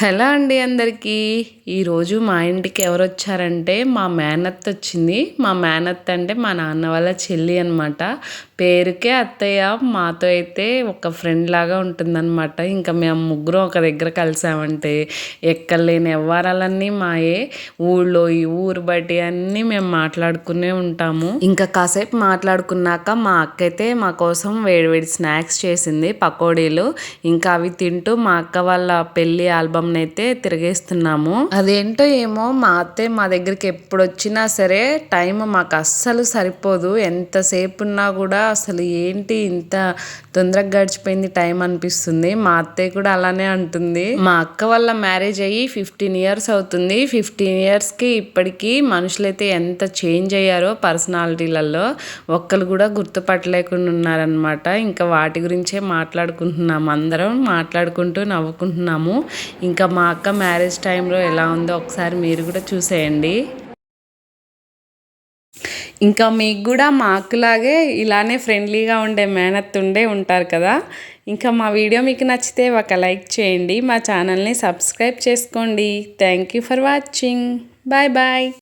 Hello అండి అందరికీ. ఈరోజు మా ఇంటికి ఎవరు వచ్చారంటే మా మేనత్ వచ్చింది. మా మేనత్త అంటే మా నాన్న వాళ్ళ చెల్లి అనమాట పేరుకే అత్తయ్య మాతో అయితే ఒక ఫ్రెండ్ లాగా ఉంటుందన్నమాట. ఇంకా మేము ముగ్గురం ఒక దగ్గర కలిసామంటే ఎక్కలేని వ్యవహారాలన్నీ మాయే. ఊళ్ళో ఈ ఊరు బట్టి అన్నీ మేము మాట్లాడుకునే ఉంటాము. ఇంకా కాసేపు మాట్లాడుకున్నాక మా అక్క అయితే మా కోసం వేడివేడి స్నాక్స్ చేసింది పకోడీలు. ఇంకా అవి తింటూ మా అక్క వాళ్ళ పెళ్ళి ఆల్బమ్ అయితే తిరిగేస్తున్నాము. అదేంటో ఏమో మా అత్తే మా దగ్గరికి ఎప్పుడు వచ్చినా సరే టైం మాకు అస్సలు సరిపోదు. ఎంతసేపు ఉన్నా కూడా అసలు ఏంటి ఇంత తొందరగా గడిచిపోయింది టైం అనిపిస్తుంది. మా అత్తయ్య కూడా అలానే అంటుంది. మా అక్క వల్ల మ్యారేజ్ అయ్యి ఫిఫ్టీన్ ఇయర్స్ అవుతుంది. ఫిఫ్టీన్ ఇయర్స్కి ఇప్పటికీ మనుషులైతే ఎంత చేంజ్ అయ్యారో పర్సనాలిటీలలో ఒక్కరు కూడా గుర్తుపట్టలేకుండా ఉన్నారనమాట ఇంకా వాటి గురించే మాట్లాడుకుంటున్నాము. అందరం మాట్లాడుకుంటూ నవ్వుకుంటున్నాము. ఇంకా ఇంకా మా అక్క మ్యారేజ్ టైంలో ఎలా ఉందో ఒకసారి మీరు కూడా చూసేయండి. ఇంకా మీకు కూడా మా అక్కలాగే ఇలానే ఫ్రెండ్లీగా ఉండే మేనత్ ఉండే ఉంటారు కదా. ఇంకా మా వీడియో మీకు నచ్చితే ఒక లైక్ చేయండి. మా ఛానల్ని సబ్స్క్రైబ్ చేసుకోండి. Thank you for watching bye bye